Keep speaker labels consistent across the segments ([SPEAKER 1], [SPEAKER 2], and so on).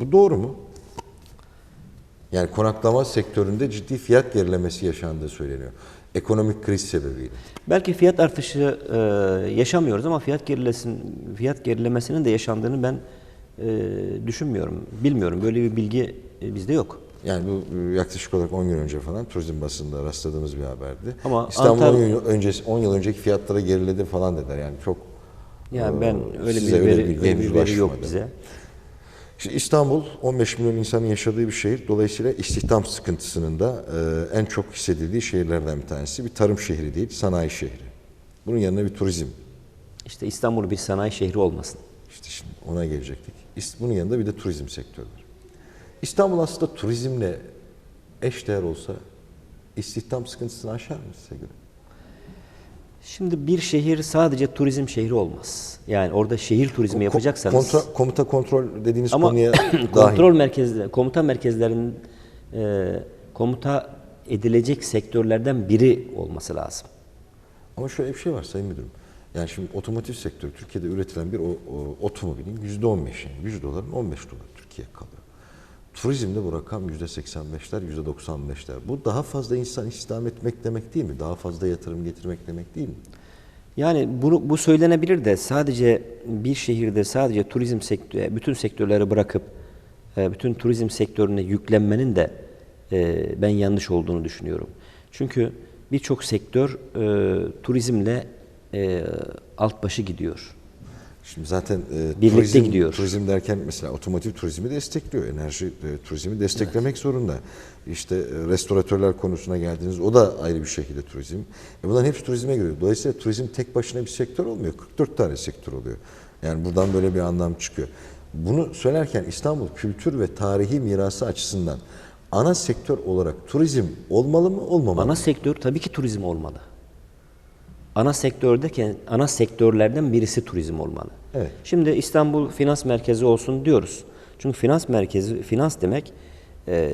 [SPEAKER 1] Bu doğru mu? Yani konaklama sektöründe ciddi fiyat gerilemesi yaşandığı söyleniyor. Ekonomik kriz sebebiyle.
[SPEAKER 2] Belki fiyat artışı e, yaşamıyoruz ama fiyat gerilesin, fiyat gerilemesinin de yaşandığını ben e, düşünmüyorum. Bilmiyorum. Böyle bir bilgi e, bizde yok.
[SPEAKER 1] Yani bu e, yaklaşık olarak 10 gün önce falan turizm basında rastladığımız bir haberdi.
[SPEAKER 2] Ama
[SPEAKER 1] İstanbul
[SPEAKER 2] Antalya-
[SPEAKER 1] 10 yıl, öncesi, 10 yıl önceki fiyatlara geriledi falan dediler. Yani çok
[SPEAKER 2] Yani
[SPEAKER 1] e,
[SPEAKER 2] ben öyle bir veri,
[SPEAKER 1] bilgi
[SPEAKER 2] öyle bir
[SPEAKER 1] henüz
[SPEAKER 2] veri yok bize.
[SPEAKER 1] Şimdi İstanbul 15 milyon insanın yaşadığı bir şehir. Dolayısıyla istihdam sıkıntısının da e, en çok hissedildiği şehirlerden bir tanesi. Bir tarım şehri değil, sanayi şehri. Bunun yanına bir turizm.
[SPEAKER 2] İşte İstanbul bir sanayi şehri olmasın.
[SPEAKER 1] İşte şimdi ona gelecektik. Bunun yanında bir de turizm sektörü var. İstanbul aslında turizmle eşdeğer olsa istihdam sıkıntısını aşar mı size göre?
[SPEAKER 2] Şimdi bir şehir sadece turizm şehri olmaz. Yani orada şehir turizmi yapacaksanız
[SPEAKER 1] kontra- komuta kontrol dediğiniz
[SPEAKER 2] ama
[SPEAKER 1] konuya dahil.
[SPEAKER 2] kontrol merkezleri, komuta merkezlerinin e, komuta edilecek sektörlerden biri olması lazım.
[SPEAKER 1] Ama şöyle bir şey var Sayın Müdürüm. Yani şimdi otomotiv sektörü Türkiye'de üretilen bir o, o, otomobilin yüzde on beşi, 100 doların 15 dolar Türkiye kalıyor. Turizmde bu rakam yüzde 85'ler, yüzde 95'ler. Bu daha fazla insan istihdam etmek demek değil mi? Daha fazla yatırım getirmek demek değil mi?
[SPEAKER 2] Yani bunu, bu söylenebilir de sadece bir şehirde sadece turizm sektörü, bütün sektörleri bırakıp e, bütün turizm sektörüne yüklenmenin de e, ben yanlış olduğunu düşünüyorum. Çünkü birçok sektör e, turizmle alt başı gidiyor.
[SPEAKER 1] Şimdi zaten e,
[SPEAKER 2] Birlikte
[SPEAKER 1] turizm,
[SPEAKER 2] gidiyor.
[SPEAKER 1] turizm derken mesela otomotiv turizmi destekliyor. Enerji e, turizmi desteklemek zorunda. İşte e, restoratörler konusuna geldiniz. O da ayrı bir şekilde turizm. E, bunların hepsi turizme giriyor. Dolayısıyla turizm tek başına bir sektör olmuyor. 44 tane sektör oluyor. Yani buradan böyle bir anlam çıkıyor. Bunu söylerken İstanbul kültür ve tarihi mirası açısından ana sektör olarak turizm olmalı mı olmamalı
[SPEAKER 2] Ana
[SPEAKER 1] mı?
[SPEAKER 2] sektör tabii ki turizm olmalı. Ana sektördeki ana sektörlerden birisi turizm olmalı.
[SPEAKER 1] Evet.
[SPEAKER 2] Şimdi İstanbul finans merkezi olsun diyoruz. Çünkü finans merkezi finans demek e,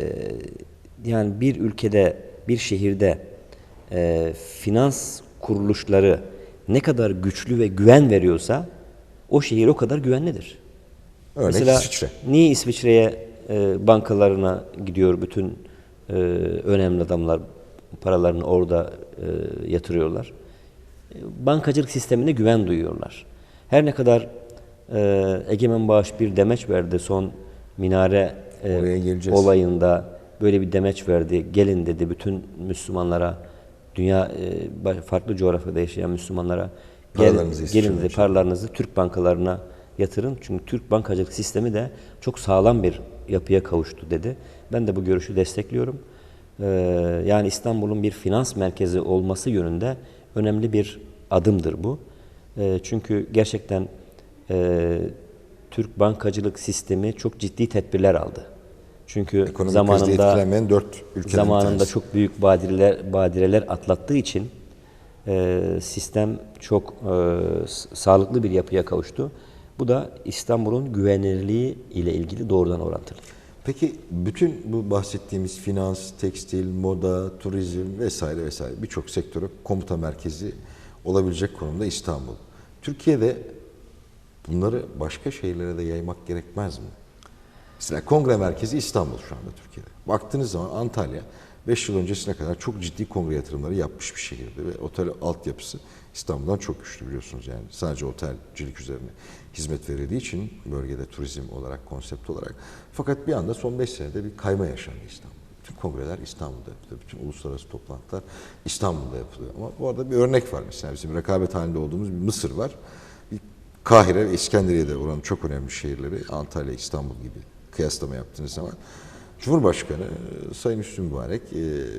[SPEAKER 2] yani bir ülkede bir şehirde e, finans kuruluşları ne kadar güçlü ve güven veriyorsa o şehir o kadar güvenlidir.
[SPEAKER 1] Örnek
[SPEAKER 2] Mesela
[SPEAKER 1] İsviçre.
[SPEAKER 2] niye İsviçre'ye e, bankalarına gidiyor bütün e, önemli adamlar paralarını orada e, yatırıyorlar? Bankacılık sistemine güven duyuyorlar. Her ne kadar e, Egemen Bağış bir demeç verdi son minare e, olayında böyle bir demeç verdi. Gelin dedi bütün Müslümanlara dünya e, farklı coğrafyada yaşayan Müslümanlara gel-
[SPEAKER 1] Paralarınızı
[SPEAKER 2] gelin
[SPEAKER 1] İsviçre'den
[SPEAKER 2] dedi paralarınızı Türk bankalarına yatırın. Çünkü Türk bankacılık sistemi de çok sağlam bir yapıya kavuştu dedi. Ben de bu görüşü destekliyorum. Ee, yani İstanbul'un bir finans merkezi olması yönünde önemli bir adımdır bu. Ee, çünkü gerçekten e, Türk bankacılık sistemi çok ciddi tedbirler aldı. Çünkü
[SPEAKER 1] Ekonomik
[SPEAKER 2] zamanında
[SPEAKER 1] dört
[SPEAKER 2] zamanında
[SPEAKER 1] tanesi.
[SPEAKER 2] çok büyük badireler badireler atlattığı için e, sistem çok e, sağlıklı bir yapıya kavuştu. Bu da İstanbul'un güvenilirliği ile ilgili doğrudan orantılı.
[SPEAKER 1] Peki bütün bu bahsettiğimiz finans, tekstil, moda, turizm vesaire vesaire birçok sektöre komuta merkezi olabilecek konumda İstanbul. Türkiye'de bunları başka şehirlere de yaymak gerekmez mi? Mesela kongre merkezi İstanbul şu anda Türkiye'de. Baktığınız zaman Antalya 5 yıl öncesine kadar çok ciddi kongre yatırımları yapmış bir şehirdi ve otel altyapısı İstanbul'dan çok güçlü biliyorsunuz yani. Sadece otelcilik üzerine hizmet verildiği için bölgede turizm olarak, konsept olarak. Fakat bir anda son 5 senede bir kayma yaşandı İstanbul. Bütün kongreler İstanbul'da yapılıyor. Bütün uluslararası toplantılar İstanbul'da yapılıyor. Ama bu arada bir örnek var mesela. Bizim rekabet halinde olduğumuz bir Mısır var. Bir Kahire ve İskenderiye'de oranın çok önemli şehirleri. Antalya, İstanbul gibi kıyaslama yaptığınız zaman. Cumhurbaşkanı e, Sayın Hüsnü Mübarek e,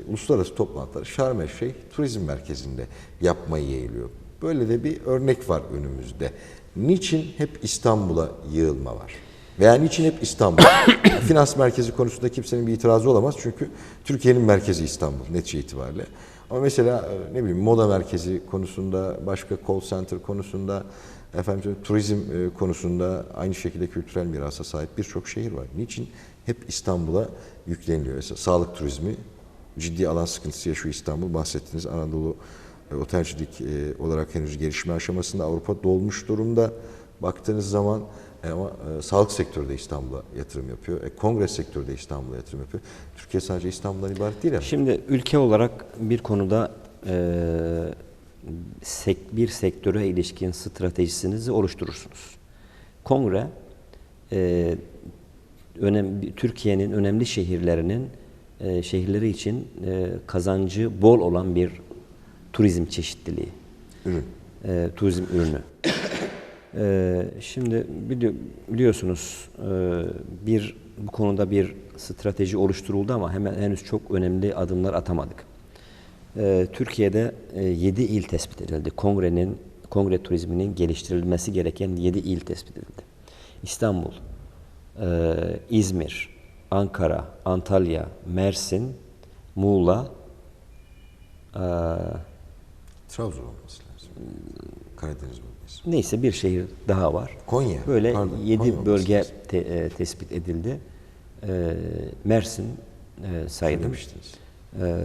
[SPEAKER 1] uluslararası toplantıları Şarm Şeyh Turizm Merkezi'nde yapmayı yeğliyor. Böyle de bir örnek var önümüzde. Niçin hep İstanbul'a yığılma var? Veya niçin hep İstanbul? Finans merkezi konusunda kimsenin bir itirazı olamaz çünkü Türkiye'nin merkezi İstanbul netice itibariyle. Ama mesela e, ne bileyim moda merkezi konusunda, başka call center konusunda, efendim turizm e, konusunda aynı şekilde kültürel mirasa sahip birçok şehir var. Niçin hep İstanbul'a yükleniliyor? Mesela sağlık turizmi ciddi alan sıkıntısı yaşıyor İstanbul. Bahsettiğiniz Anadolu e, otelcilik e, olarak henüz gelişme aşamasında Avrupa dolmuş durumda. Baktığınız zaman E ama e, sağlık sektörü de İstanbul'a yatırım yapıyor. E, kongre sektörü de İstanbul'a yatırım yapıyor. Türkiye sadece İstanbul'dan ibaret değil ama.
[SPEAKER 2] Şimdi ülke olarak bir konuda eee, sek- bir sektöre ilişkin stratejisinizi oluşturursunuz. Kongre eee, önem, Türkiye'nin önemli şehirlerinin eee, şehirleri için eee, kazancı bol olan bir turizm çeşitliliği.
[SPEAKER 1] Ürün.
[SPEAKER 2] e, turizm ürünü. E, şimdi bili- biliyorsunuz e, bir bu konuda bir strateji oluşturuldu ama hemen henüz çok önemli adımlar atamadık. E, Türkiye'de 7 il tespit edildi. Kongrenin kongre turizminin geliştirilmesi gereken 7 il tespit edildi. İstanbul, e, İzmir, Ankara, Antalya, Mersin, Muğla, e,
[SPEAKER 1] Trabzon olması lazım. Karadeniz bölgesi.
[SPEAKER 2] Neyse bir şehir daha var.
[SPEAKER 1] Konya,
[SPEAKER 2] Böyle
[SPEAKER 1] pardon,
[SPEAKER 2] 7
[SPEAKER 1] Konya
[SPEAKER 2] bölge te- e, tespit edildi. E, Mersin e, saydım. E,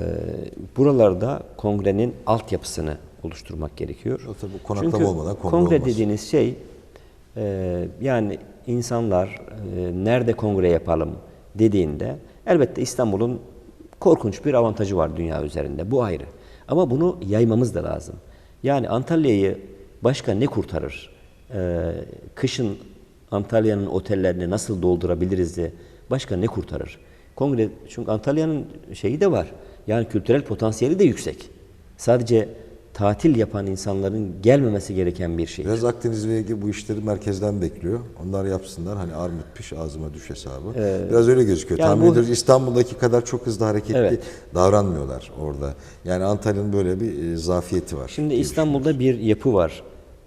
[SPEAKER 2] buralarda kongrenin altyapısını oluşturmak gerekiyor.
[SPEAKER 1] O tabii konaklama
[SPEAKER 2] Çünkü
[SPEAKER 1] olmadan kongre
[SPEAKER 2] kongre
[SPEAKER 1] olmaz.
[SPEAKER 2] dediğiniz şey e, yani insanlar e, nerede kongre yapalım dediğinde elbette İstanbul'un korkunç bir avantajı var dünya üzerinde. Bu ayrı. Ama bunu yaymamız da lazım. Yani Antalya'yı başka ne kurtarır? E, kışın Antalya'nın otellerini nasıl doldurabiliriz de başka ne kurtarır? Kongre çünkü Antalya'nın şeyi de var. Yani kültürel potansiyeli de yüksek. Sadece tatil yapan insanların gelmemesi gereken bir şey.
[SPEAKER 1] Biraz Akdeniz ve Ege bu işleri merkezden bekliyor. Onlar yapsınlar. Hani armut piş ağzıma düş hesabı. Biraz öyle gözüküyor.
[SPEAKER 2] yani
[SPEAKER 1] Tahmin
[SPEAKER 2] bu-
[SPEAKER 1] ediyoruz İstanbul'daki kadar çok hızlı hareketli
[SPEAKER 2] Evet.
[SPEAKER 1] davranmıyorlar orada. Yani Antalya'nın böyle bir e, zafiyeti var.
[SPEAKER 2] Şimdi İstanbul'da bir yapı var.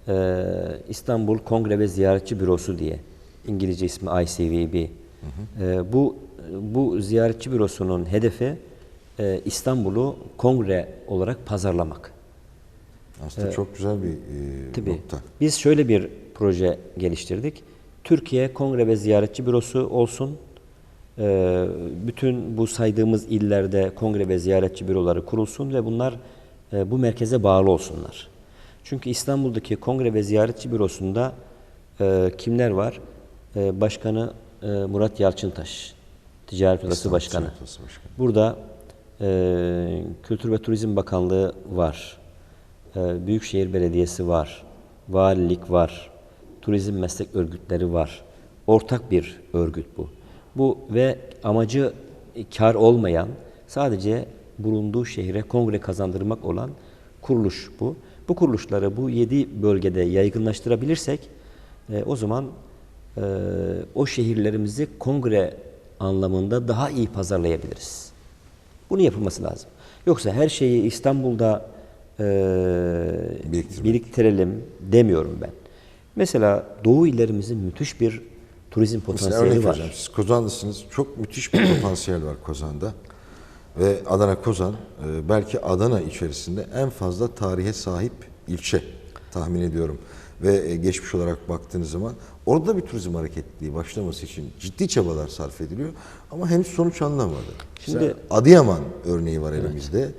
[SPEAKER 2] Ee, İstanbul Kongre ve Ziyaretçi Bürosu diye. İngilizce ismi ICVB. Ee, bu bu ziyaretçi bürosunun hedefi e, İstanbul'u kongre olarak pazarlamak.
[SPEAKER 1] Aslında çok güzel bir e,
[SPEAKER 2] Tabii.
[SPEAKER 1] nokta.
[SPEAKER 2] Biz şöyle bir proje geliştirdik. Türkiye Kongre ve Ziyaretçi Bürosu olsun. Ee, bütün bu saydığımız illerde kongre ve ziyaretçi büroları kurulsun ve bunlar e, bu merkeze bağlı olsunlar. Çünkü İstanbul'daki kongre ve ziyaretçi bürosunda e, kimler var? E, başkanı e, Murat Yalçıntaş, Ticaret Odası Başkanı.
[SPEAKER 1] Başkanı.
[SPEAKER 2] Burada e, Kültür ve Turizm Bakanlığı var. E, Büyükşehir Belediyesi var. Valilik var. Turizm meslek örgütleri var. Ortak bir örgüt bu. Bu ve amacı kar olmayan, sadece bulunduğu şehre kongre kazandırmak olan kuruluş bu. Bu kuruluşları bu yedi bölgede yaygınlaştırabilirsek e, o zaman e, o şehirlerimizi kongre anlamında daha iyi pazarlayabiliriz. Bunu yapılması lazım. Yoksa her şeyi İstanbul'da e, biriktirelim demiyorum ben. Mesela Doğu illerimizin müthiş bir turizm
[SPEAKER 1] Mesela
[SPEAKER 2] potansiyeli
[SPEAKER 1] örnek
[SPEAKER 2] var.
[SPEAKER 1] vereceğim. Siz Kozanlısınız. Çok müthiş bir potansiyel var Kozan'da. Ve Adana Kozan e, belki Adana içerisinde en fazla tarihe sahip ilçe tahmin ediyorum. Ve e, geçmiş olarak baktığınız zaman orada bir turizm hareketliliği başlaması için ciddi çabalar sarf ediliyor. Ama henüz sonuç alınamadı.
[SPEAKER 2] Şimdi-
[SPEAKER 1] Şimdi Adıyaman örneği var elimizde.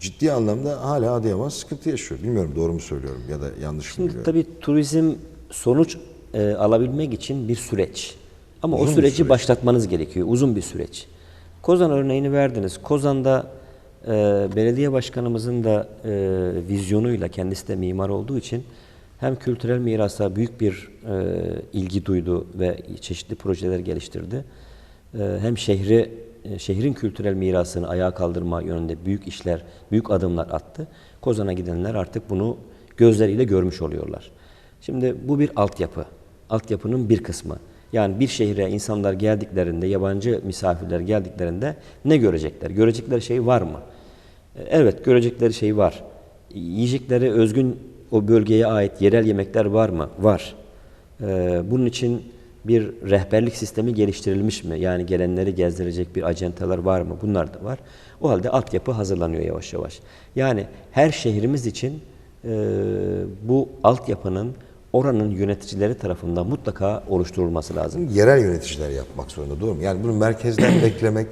[SPEAKER 1] Ciddi anlamda hala Adıyaman sıkıntı yaşıyor. Bilmiyorum doğru mu söylüyorum ya da yanlış mı
[SPEAKER 2] Şimdi
[SPEAKER 1] biliyorum.
[SPEAKER 2] tabii turizm sonuç e, alabilmek için bir süreç. Ama
[SPEAKER 1] Uzun
[SPEAKER 2] o
[SPEAKER 1] bir
[SPEAKER 2] süreci
[SPEAKER 1] süreç.
[SPEAKER 2] başlatmanız gerekiyor. Uzun bir süreç. Kozan örneğini verdiniz. Kozan'da e, belediye başkanımızın da e, vizyonuyla kendisi de mimar olduğu için hem kültürel mirasa büyük bir e, ilgi duydu ve çeşitli projeler geliştirdi. E, hem şehri şehrin kültürel mirasını ayağa kaldırma yönünde büyük işler, büyük adımlar attı. Kozan'a gidenler artık bunu gözleriyle görmüş oluyorlar. Şimdi bu bir altyapı. Altyapının bir kısmı. Yani bir şehre insanlar geldiklerinde, yabancı misafirler geldiklerinde ne görecekler? Görecekleri şey var mı? E, Evet, görecekleri şey var. Yiyecekleri özgün o bölgeye ait yerel yemekler var mı? Var. Ee, bunun için bir rehberlik sistemi geliştirilmiş mi? Yani gelenleri gezdirecek bir acenteler var mı? Bunlar da var. O halde altyapı hazırlanıyor yavaş yavaş. Yani her şehrimiz için e, bu altyapının oranın yöneticileri tarafından mutlaka oluşturulması lazım.
[SPEAKER 1] yerel yöneticiler yapmak zorunda doğru mu? Yani bunu merkezden beklemek,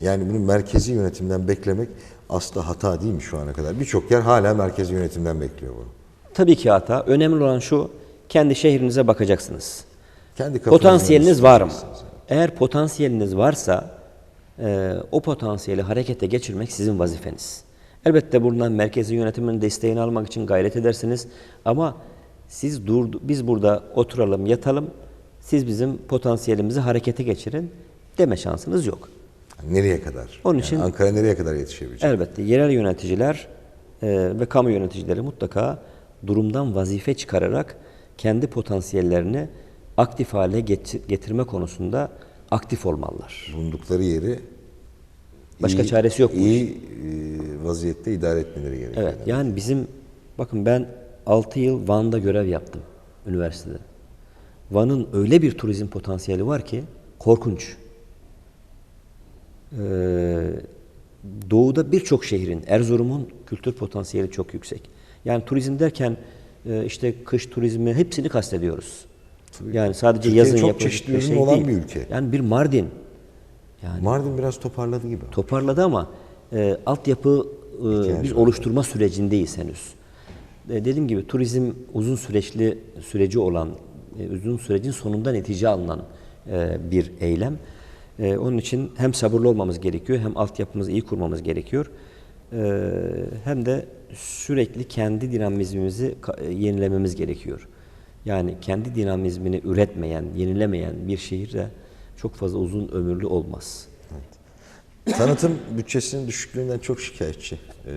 [SPEAKER 1] yani bunu merkezi yönetimden beklemek aslında hata değil mi şu ana kadar? Birçok yer hala merkezi yönetimden bekliyor bunu.
[SPEAKER 2] Tabii ki hata. Önemli olan şu, kendi şehrinize bakacaksınız.
[SPEAKER 1] Kendi
[SPEAKER 2] Potansiyeliniz var mı? Eğer potansiyeliniz varsa e, o potansiyeli harekete geçirmek sizin vazifeniz. Elbette buradan merkezi yönetimin desteğini almak için gayret edersiniz ama siz dur, biz burada oturalım, yatalım, siz bizim potansiyelimizi harekete geçirin deme şansınız yok.
[SPEAKER 1] Nereye kadar?
[SPEAKER 2] Onun
[SPEAKER 1] Yani
[SPEAKER 2] için-
[SPEAKER 1] Ankara nereye kadar yetişebilecek?
[SPEAKER 2] Elbette yerel yöneticiler e, ve kamu yöneticileri mutlaka durumdan vazife çıkararak kendi potansiyellerini aktif hale get- getirme konusunda aktif olmalılar.
[SPEAKER 1] Bulundukları yeri
[SPEAKER 2] Başka çaresi yok
[SPEAKER 1] İyi e, vaziyette idare etmeleri gerekiyor.
[SPEAKER 2] Evet yani bizim bakın ben 6 yıl Van'da görev yaptım üniversitede. Van'ın öyle bir turizm potansiyeli var ki korkunç. Ee, doğuda birçok şehrin, Erzurum'un kültür potansiyeli çok yüksek. Yani turizm derken e, işte kış turizmi hepsini kastediyoruz. Yani sadece
[SPEAKER 1] Türkiye
[SPEAKER 2] yazın
[SPEAKER 1] çok
[SPEAKER 2] yapılacak
[SPEAKER 1] çeşitli
[SPEAKER 2] bir şey
[SPEAKER 1] olan
[SPEAKER 2] değil.
[SPEAKER 1] bir ülke.
[SPEAKER 2] Yani bir Mardin, yani
[SPEAKER 1] Mardin biraz toparladı gibi.
[SPEAKER 2] toparladı ama e, altyapı e,
[SPEAKER 1] İhtiyacı
[SPEAKER 2] biz
[SPEAKER 1] var.
[SPEAKER 2] oluşturma sürecindeyiz henüz. E, dediğim gibi turizm uzun süreçli süreci olan, e, uzun sürecin sonunda netice alınan e, bir eylem. E, onun için hem sabırlı olmamız gerekiyor, hem altyapımızı iyi kurmamız gerekiyor. E, hem de sürekli kendi dinamizmimizi e, yenilememiz gerekiyor. Yani kendi dinamizmini üretmeyen, yenilemeyen bir şehir de çok fazla uzun ömürlü olmaz.
[SPEAKER 1] Tanıtım bütçesinin düşüklüğünden çok şikayetçi e,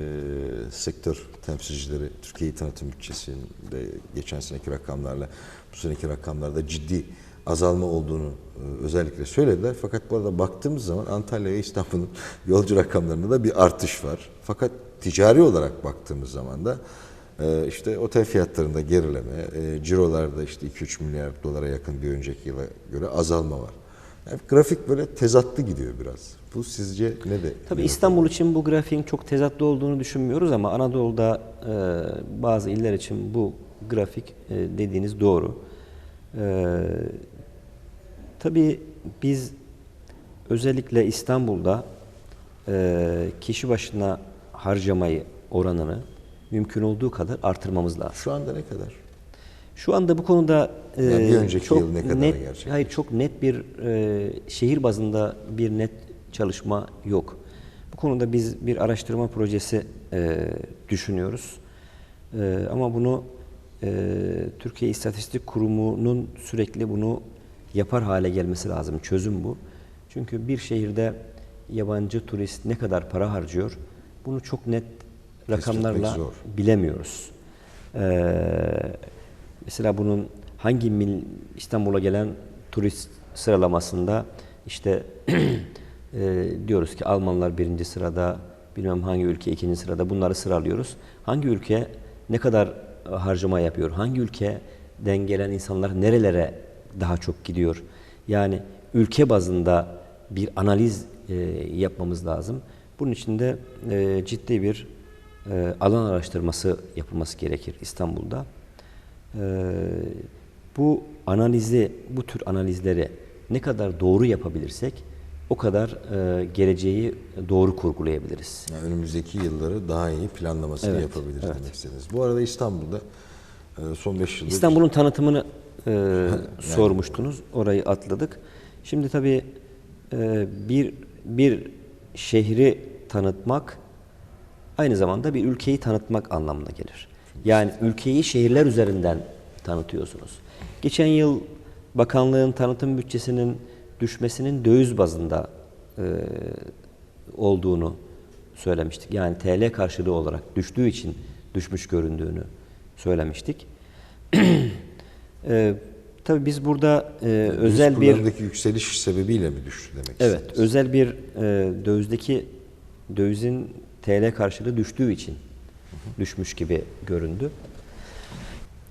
[SPEAKER 1] sektör temsilcileri. Türkiye'yi tanıtım bütçesinde geçen seneki rakamlarla bu seneki rakamlarda ciddi azalma olduğunu özellikle söylediler. Fakat bu arada baktığımız zaman Antalya ve İstanbul'un yolcu rakamlarında da bir artış var. Fakat ticari olarak baktığımız zaman da işte otel fiyatlarında gerileme, e, cirolarda işte 2-3 milyar dolara yakın bir önceki yıla göre azalma var. Yani grafik böyle tezatlı gidiyor biraz. Bu sizce ne de?
[SPEAKER 2] Tabii İstanbul için bu grafiğin çok tezatlı olduğunu düşünmüyoruz ama Anadolu'da e, bazı iller için bu grafik e, dediğiniz doğru. E, tabii biz özellikle İstanbul'da e, kişi başına harcamayı oranını mümkün olduğu kadar artırmamız lazım.
[SPEAKER 1] Şu anda ne kadar?
[SPEAKER 2] Şu anda bu konuda e,
[SPEAKER 1] Yani bir önceki
[SPEAKER 2] çok
[SPEAKER 1] yıl ne kadar
[SPEAKER 2] net,
[SPEAKER 1] gerçekleşti?
[SPEAKER 2] hayır çok net bir e, şehir bazında bir net çalışma yok. Bu konuda biz bir araştırma projesi e, düşünüyoruz. E, ama bunu e, Türkiye İstatistik Kurumu'nun sürekli bunu yapar hale gelmesi lazım. Çözüm bu. Çünkü bir şehirde yabancı turist ne kadar para harcıyor bunu çok net rakamlarla bilemiyoruz. Ee, mesela bunun hangi mil İstanbul'a gelen turist sıralamasında işte e, diyoruz ki Almanlar birinci sırada, bilmem hangi ülke ikinci sırada bunları sıralıyoruz. Hangi ülke ne kadar harcama yapıyor? Hangi ülkeden gelen insanlar nerelere daha çok gidiyor? Yani ülke bazında bir analiz e, yapmamız lazım. Bunun için de e, ciddi bir e, alan araştırması yapılması gerekir İstanbul'da. E, bu analizi, bu tür analizleri ne kadar doğru yapabilirsek o kadar e, geleceği doğru kurgulayabiliriz.
[SPEAKER 1] Yani önümüzdeki yılları daha iyi planlamasını
[SPEAKER 2] Evet,
[SPEAKER 1] yapabiliriz
[SPEAKER 2] evet.
[SPEAKER 1] demek istediniz. Bu arada İstanbul'da e, son 5 yılda
[SPEAKER 2] İstanbul'un tanıtımını e, sormuştunuz. Orayı atladık. Şimdi tabii e, bir bir şehri tanıtmak aynı zamanda bir ülkeyi tanıtmak anlamına gelir. Yani ülkeyi şehirler üzerinden tanıtıyorsunuz. Geçen yıl bakanlığın tanıtım bütçesinin düşmesinin döviz bazında e, olduğunu söylemiştik. Yani TL karşılığı olarak düştüğü için düşmüş göründüğünü söylemiştik. e, tabii biz burada e, özel bir
[SPEAKER 1] yükseliş sebebiyle mi düştü demek
[SPEAKER 2] Evet, özel bir e, dövizdeki dövizin TL karşılığı düştüğü için düşmüş gibi göründü.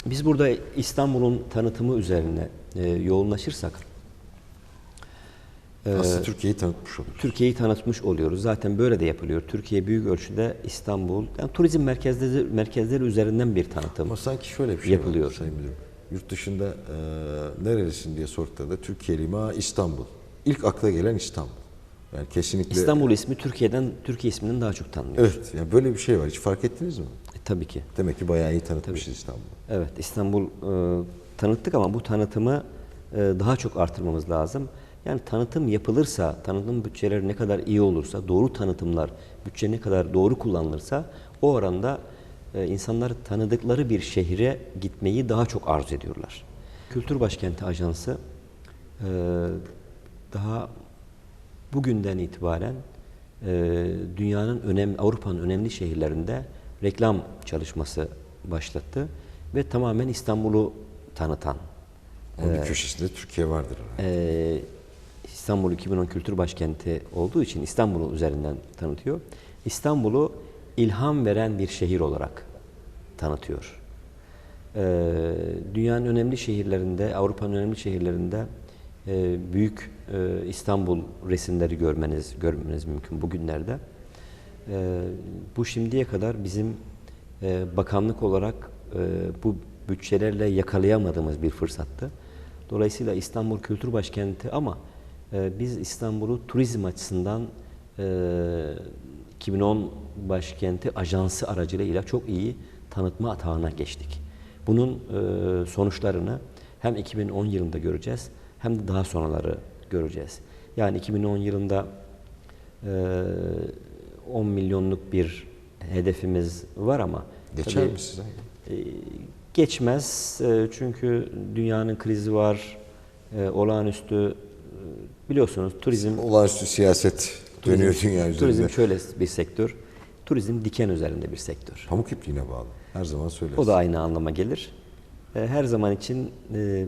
[SPEAKER 2] Biz burada İstanbul'un tanıtımı üzerine e, yoğunlaşırsak
[SPEAKER 1] Aslında Türkiye'yi tanıtmış olur.
[SPEAKER 2] Türkiye'yi tanıtmış oluyoruz. Zaten böyle de yapılıyor. Türkiye büyük ölçüde İstanbul, yani turizm merkezleri, merkezleri üzerinden bir tanıtım.
[SPEAKER 1] Ama sanki şöyle bir şey
[SPEAKER 2] Yapılıyor.
[SPEAKER 1] var Sayın Müdürüm. Yurt dışında e, nerelisin diye sorduklarında Türkiye'liyim ha İstanbul. İlk akla gelen İstanbul. Yani kesinlikle
[SPEAKER 2] İstanbul ismi Türkiye'den, Türkiye isminden daha çok tanınıyor.
[SPEAKER 1] Evet, yani böyle bir şey var. Hiç fark ettiniz mi?
[SPEAKER 2] E, tabii ki.
[SPEAKER 1] Demek ki bayağı iyi tanıtmışız İstanbul'u.
[SPEAKER 2] Evet İstanbul e, tanıttık ama bu tanıtımı e, daha çok artırmamız lazım. Yani tanıtım yapılırsa, tanıtım bütçeleri ne kadar iyi olursa, doğru tanıtımlar, bütçe ne kadar doğru kullanılırsa o oranda e, insanlar tanıdıkları bir şehre gitmeyi daha çok arzu ediyorlar. Kültür Başkenti Ajansı e, daha bugünden itibaren e, dünyanın önemli, Avrupa'nın önemli şehirlerinde reklam çalışması başlattı ve tamamen İstanbul'u tanıtan,
[SPEAKER 1] Onun bir köşesinde Türkiye vardır.
[SPEAKER 2] e, İstanbul 2010 Kültür Başkenti olduğu için İstanbul'u üzerinden tanıtıyor. İstanbul'u ilham veren bir şehir olarak tanıtıyor. E, dünyanın önemli şehirlerinde, Avrupa'nın önemli şehirlerinde e, büyük e, İstanbul resimleri görmeniz görmeniz mümkün bugünlerde. E, bu şimdiye kadar bizim e, bakanlık olarak e, bu bütçelerle yakalayamadığımız bir fırsattı. Dolayısıyla İstanbul Kültür Başkenti ama e, biz İstanbul'u turizm açısından e, 2010 Başkenti Ajansı aracılığıyla çok iyi tanıtma atağına geçtik. Bunun e, sonuçlarını hem 2010 yılında göreceğiz hem de daha sonraları göreceğiz. Yani 2010 yılında e, 10 milyonluk bir hedefimiz var ama
[SPEAKER 1] Geçer
[SPEAKER 2] tabii,
[SPEAKER 1] mi size?
[SPEAKER 2] e, geçmez E, çünkü dünyanın krizi var, e, olağanüstü e, biliyorsunuz turizm
[SPEAKER 1] Olağanüstü siyaset dönüyor dünya üzerinde.
[SPEAKER 2] Turizm şöyle bir sektör. Turizm diken üzerinde bir sektör.
[SPEAKER 1] Pamuk ipliğine bağlı. Her zaman söyleriz.
[SPEAKER 2] O da aynı anlama gelir. E, Her zaman için e,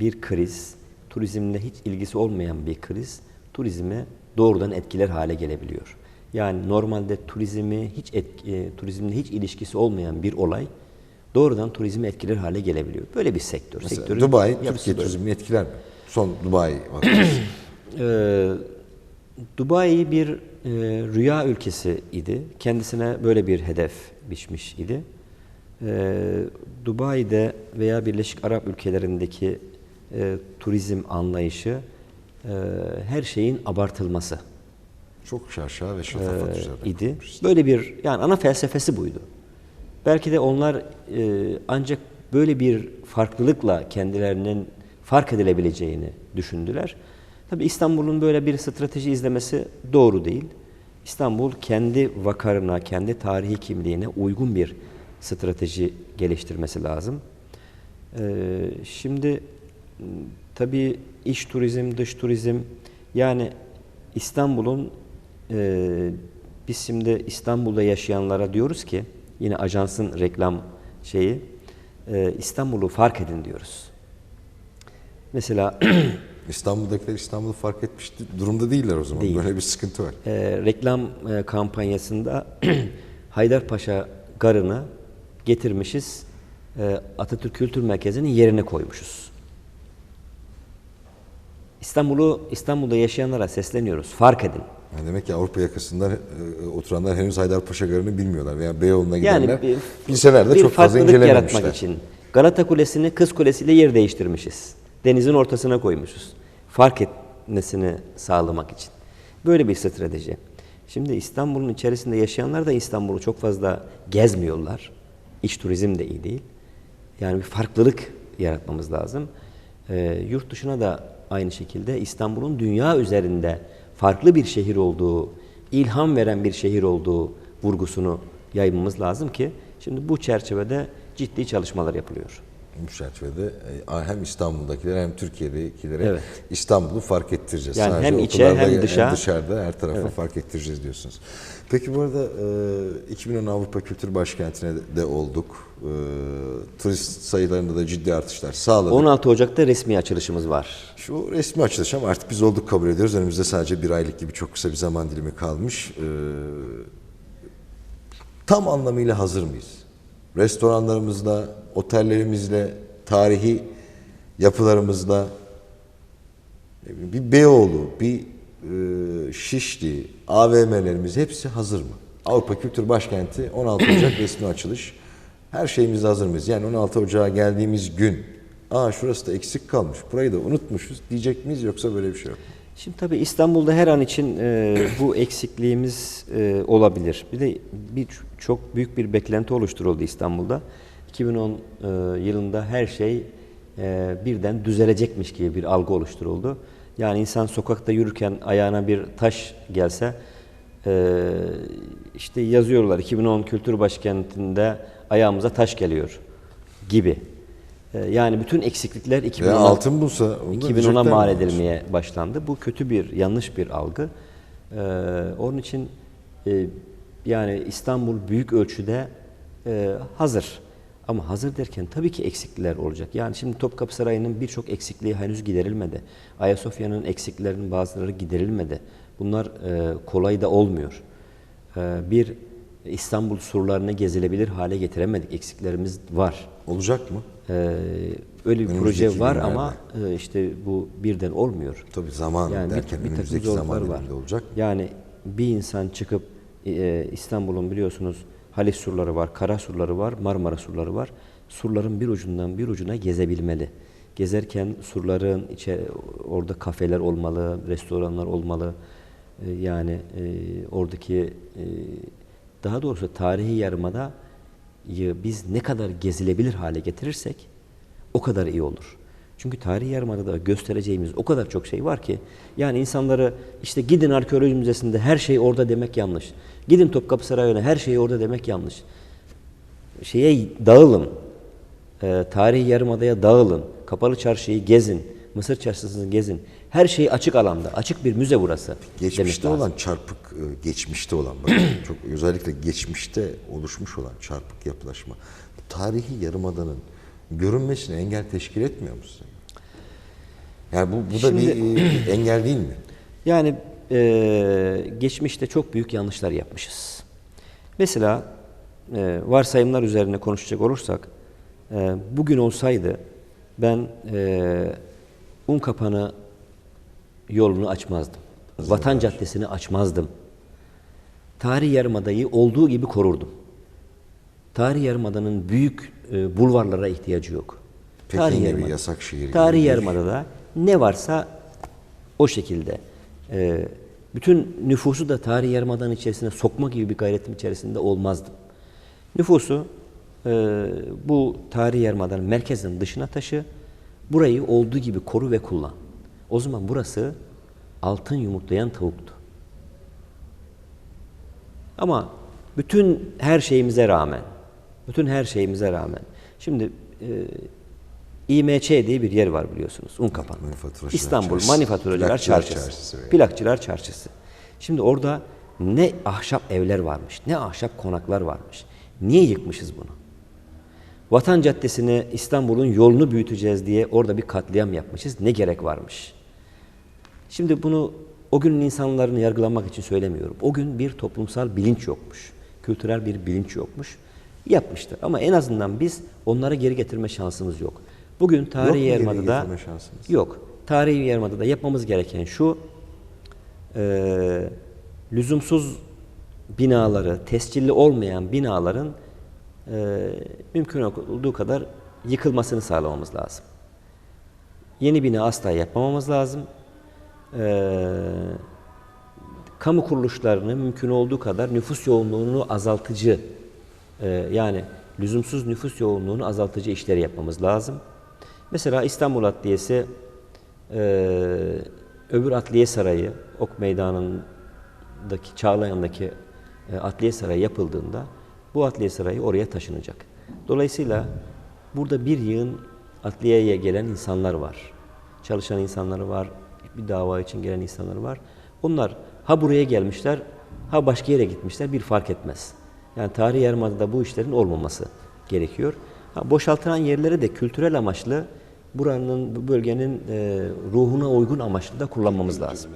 [SPEAKER 2] bir kriz, turizmle hiç ilgisi olmayan bir kriz, turizmi doğrudan etkiler hale gelebiliyor. Yani normalde turizmi hiç etki, e, turizmle hiç ilişkisi olmayan bir olay doğrudan turizmi etkiler hale gelebiliyor. Böyle bir sektör.
[SPEAKER 1] Mesela
[SPEAKER 2] Sektörün
[SPEAKER 1] Dubai Türkiye
[SPEAKER 2] böyle.
[SPEAKER 1] turizmini etkiler mi? Son Dubai.
[SPEAKER 2] Ee, Dubai bir e, rüya ülkesi idi. Kendisine böyle bir hedef biçmiş idi. Ee, Dubai'de veya Birleşik Arap ülkelerindeki e, turizm anlayışı e, her şeyin abartılması
[SPEAKER 1] Çok şaşa ve şatafat
[SPEAKER 2] e, idi. Böyle bir yani ana felsefesi buydu. Belki de onlar e, ancak böyle bir farklılıkla kendilerinin fark edilebileceğini düşündüler. Tabi İstanbul'un böyle bir strateji izlemesi doğru değil. İstanbul kendi vakarına, kendi tarihi kimliğine uygun bir strateji geliştirmesi lazım. Ee, şimdi tabii iç turizm, dış turizm yani İstanbul'un e, biz şimdi İstanbul'da yaşayanlara diyoruz ki yine ajansın reklam şeyi e, İstanbul'u fark edin diyoruz. Mesela
[SPEAKER 1] İstanbul'dakiler İstanbul'u fark etmiş durumda değiller o zaman.
[SPEAKER 2] Değil.
[SPEAKER 1] Böyle bir sıkıntı var.
[SPEAKER 2] e, reklam e, kampanyasında Haydarpaşa Garı'nı getirmişiz e, Atatürk Kültür Merkezi'nin yerine koymuşuz. İstanbul'u İstanbul'da yaşayanlara sesleniyoruz. Fark edin.
[SPEAKER 1] Yani demek ki Avrupa yakasında e, oturanlar henüz Haydarpaşa Garı'nı bilmiyorlar. Veya Beyoğlu'na gidenler
[SPEAKER 2] bir,
[SPEAKER 1] bilseler de
[SPEAKER 2] bir
[SPEAKER 1] çok fazla
[SPEAKER 2] farklılık
[SPEAKER 1] incelememişler.
[SPEAKER 2] yaratmak için Galata Kulesi'ni Kız Kulesi ile yer değiştirmişiz. Denizin ortasına koymuşuz. Fark etmesini sağlamak için. Böyle bir strateji. Şimdi İstanbul'un içerisinde yaşayanlar da İstanbul'u çok fazla gezmiyorlar. İç turizm de iyi değil. Yani bir farklılık yaratmamız lazım. Ee, yurt dışına da aynı şekilde İstanbul'un dünya üzerinde farklı bir şehir olduğu, ilham veren bir şehir olduğu vurgusunu yaymamız lazım ki şimdi bu çerçevede ciddi çalışmalar yapılıyor.
[SPEAKER 1] Bu çerçevede e, hem İstanbul'dakilere hem Türkiye'dekilere
[SPEAKER 2] Evet.
[SPEAKER 1] İstanbul'u fark ettireceğiz.
[SPEAKER 2] Yani
[SPEAKER 1] Sadece
[SPEAKER 2] hem içe hem dışa.
[SPEAKER 1] dışarıda her tarafa fark ettireceğiz diyorsunuz. Peki bu arada e, 2010 Avrupa Kültür Başkenti'ne de- olduk. E, turist sayılarında da ciddi artışlar sağladık.
[SPEAKER 2] 16 Ocak'ta resmi açılışımız var.
[SPEAKER 1] Şu resmi açılış ama artık biz olduk kabul ediyoruz. Önümüzde sadece bir aylık gibi çok kısa bir zaman dilimi kalmış. Tam anlamıyla hazır mıyız? Restoranlarımızla, otellerimizle, tarihi yapılarımızla bir Beyoğlu, bir e, Şişli, AVM'lerimiz hepsi hazır mı? Avrupa Kültür Başkenti 16 Ocak resmi açılış. Her şeyimiz hazır mıyız? Yani 16 Ocak'a geldiğimiz gün Aa şurası da eksik kalmış. Burayı da unutmuşuz diyecek miyiz yoksa böyle bir şey yok.
[SPEAKER 2] Şimdi tabii İstanbul'da her an için e, bu eksikliğimiz e, olabilir. Bir de bir çok büyük bir beklenti oluşturuldu İstanbul'da. 2010 e, yılında her şey e, birden düzelecekmiş gibi bir algı oluşturuldu. Yani insan sokakta yürürken ayağına bir taş gelse e, işte yazıyorlar 2010 Kültür Başkenti'nde ayağımıza taş geliyor gibi. E, yani bütün eksiklikler
[SPEAKER 1] Veya
[SPEAKER 2] 2010'a
[SPEAKER 1] altın bulsa onu da
[SPEAKER 2] 2010'a
[SPEAKER 1] diyecekler
[SPEAKER 2] mal edilmeye başlandı. Bu kötü bir, yanlış bir algı. Ee, onun için e, yani İstanbul büyük ölçüde e, hazır. Ama hazır derken tabii ki eksiklikler olacak. Yani şimdi Topkapı Sarayı'nın birçok eksikliği henüz giderilmedi. Ayasofya'nın eksiklerinin bazıları giderilmedi. Bunlar e, kolay da olmuyor. E, bir İstanbul surlarını gezilebilir hale getiremedik. Eksiklerimiz var.
[SPEAKER 1] Olacak mı?
[SPEAKER 2] Ee, öyle bir
[SPEAKER 1] Önümüzdeki
[SPEAKER 2] proje var
[SPEAKER 1] günlerde.
[SPEAKER 2] ama e, işte bu birden olmuyor.
[SPEAKER 1] Tabii zaman
[SPEAKER 2] Yani bir,
[SPEAKER 1] derken
[SPEAKER 2] bir
[SPEAKER 1] önümüzdeki
[SPEAKER 2] zorluklar
[SPEAKER 1] zaman
[SPEAKER 2] var.
[SPEAKER 1] olacak.
[SPEAKER 2] Yani bir insan çıkıp e, İstanbul'un biliyorsunuz Haliç surları var, Kara surları var, Marmara surları var. Surların bir ucundan bir ucuna gezebilmeli. Gezerken surların içe orada kafeler olmalı, restoranlar olmalı. E, yani e, oradaki e, daha doğrusu tarihi yarımada ya biz ne kadar gezilebilir hale getirirsek o kadar iyi olur. Çünkü tarihi yarımadada göstereceğimiz o kadar çok şey var ki yani insanları işte gidin arkeoloji müzesinde her şey orada demek yanlış. Gidin Topkapı Sarayı'na her şey orada demek yanlış. Şeye dağılın. E, tarihi yarımadaya dağılın. Kapalı çarşıyı gezin. Mısır çarşısını gezin. Her şey açık alanda. Açık bir müze burası.
[SPEAKER 1] Geçmişte
[SPEAKER 2] demek lazım.
[SPEAKER 1] olan çarpık, e, geçmişte olan, bakın çok özellikle geçmişte oluşmuş olan çarpık yapılaşma, tarihi yarımadanın görünmesine engel teşkil etmiyor mu size? Yani bu, bu da bir e, engel değil mi?
[SPEAKER 2] Yani e, geçmişte çok büyük yanlışlar yapmışız. Mesela e, varsayımlar üzerine konuşacak olursak, e, bugün olsaydı ben e, Unkapanı yolunu açmazdım. Vatan Caddesi'ni açmazdım. Tarih Yarımada'yı olduğu gibi korurdum. Tarih Yarımada'nın büyük e, bulvarlara ihtiyacı yok.
[SPEAKER 1] Pekin
[SPEAKER 2] Tarih
[SPEAKER 1] gibi,
[SPEAKER 2] Yarımada-
[SPEAKER 1] yasak şehir
[SPEAKER 2] Tarih Yarımada'da ne varsa o şekilde e, bütün nüfusu da Tarih Yarımada'nın içerisine sokma gibi bir gayretim içerisinde olmazdım. Nüfusu e, bu Tarih Yarımada'nın merkezinin dışına taşı, burayı olduğu gibi koru ve kullan. O zaman burası altın yumurtlayan tavuktu. Ama bütün her şeyimize rağmen, bütün her şeyimize rağmen, şimdi e, İMÇ diye bir yer var biliyorsunuz, Unkapan. İstanbul
[SPEAKER 1] Çarşısı.
[SPEAKER 2] Manifaturacılar
[SPEAKER 1] Plakçılar
[SPEAKER 2] Çarşısı.
[SPEAKER 1] Çarşısı
[SPEAKER 2] Plakçılar Çarşısı. Şimdi orada ne ahşap evler varmış, ne ahşap konaklar varmış. Niye yıkmışız bunu? Vatan Caddesi'ni İstanbul'un yolunu büyüteceğiz diye orada bir katliam yapmışız. Ne gerek varmış? Şimdi bunu o günün insanlarını yargılamak için söylemiyorum. O gün bir toplumsal bilinç yokmuş. Kültürel bir bilinç yokmuş. Yapmıştır. Ama en azından biz onları geri getirme şansımız yok. Bugün tarihi yarımadada yok. Tarihi yarımadada yapmamız gereken şu eee, lüzumsuz binaları, tescilli olmayan binaların eee, mümkün olduğu kadar yıkılmasını sağlamamız lazım. Yeni bina asla yapmamamız lazım. Eee, kamu kuruluşlarını mümkün olduğu kadar nüfus yoğunluğunu azaltıcı e, yani lüzumsuz nüfus yoğunluğunu azaltıcı işleri yapmamız lazım. Mesela İstanbul Adliyesi e, öbür Adliye Sarayı Ok Meydanı'ndaki Çağlayan'daki e, Adliye Sarayı yapıldığında bu Adliye Sarayı oraya taşınacak. Dolayısıyla burada bir yığın adliyeye gelen insanlar var. Çalışan insanları var, bir dava için gelen insanlar var. Onlar ha buraya gelmişler, ha başka yere gitmişler bir fark etmez. Yani tarih yarımadada bu işlerin olmaması gerekiyor. Ha, boşaltılan yerleri de kültürel amaçlı buranın, bu bölgenin e, ruhuna uygun amaçlı da kullanmamız lazım.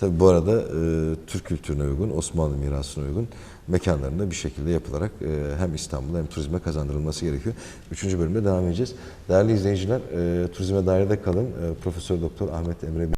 [SPEAKER 1] Tabii bu arada e, Türk kültürüne uygun, Osmanlı mirasına uygun mekanlarında bir şekilde yapılarak e, hem İstanbul'a hem turizme kazandırılması gerekiyor. Üçüncü bölümde devam edeceğiz. Değerli izleyiciler, e, turizme dairede kalın. E, Profesör Doktor Ahmet Emre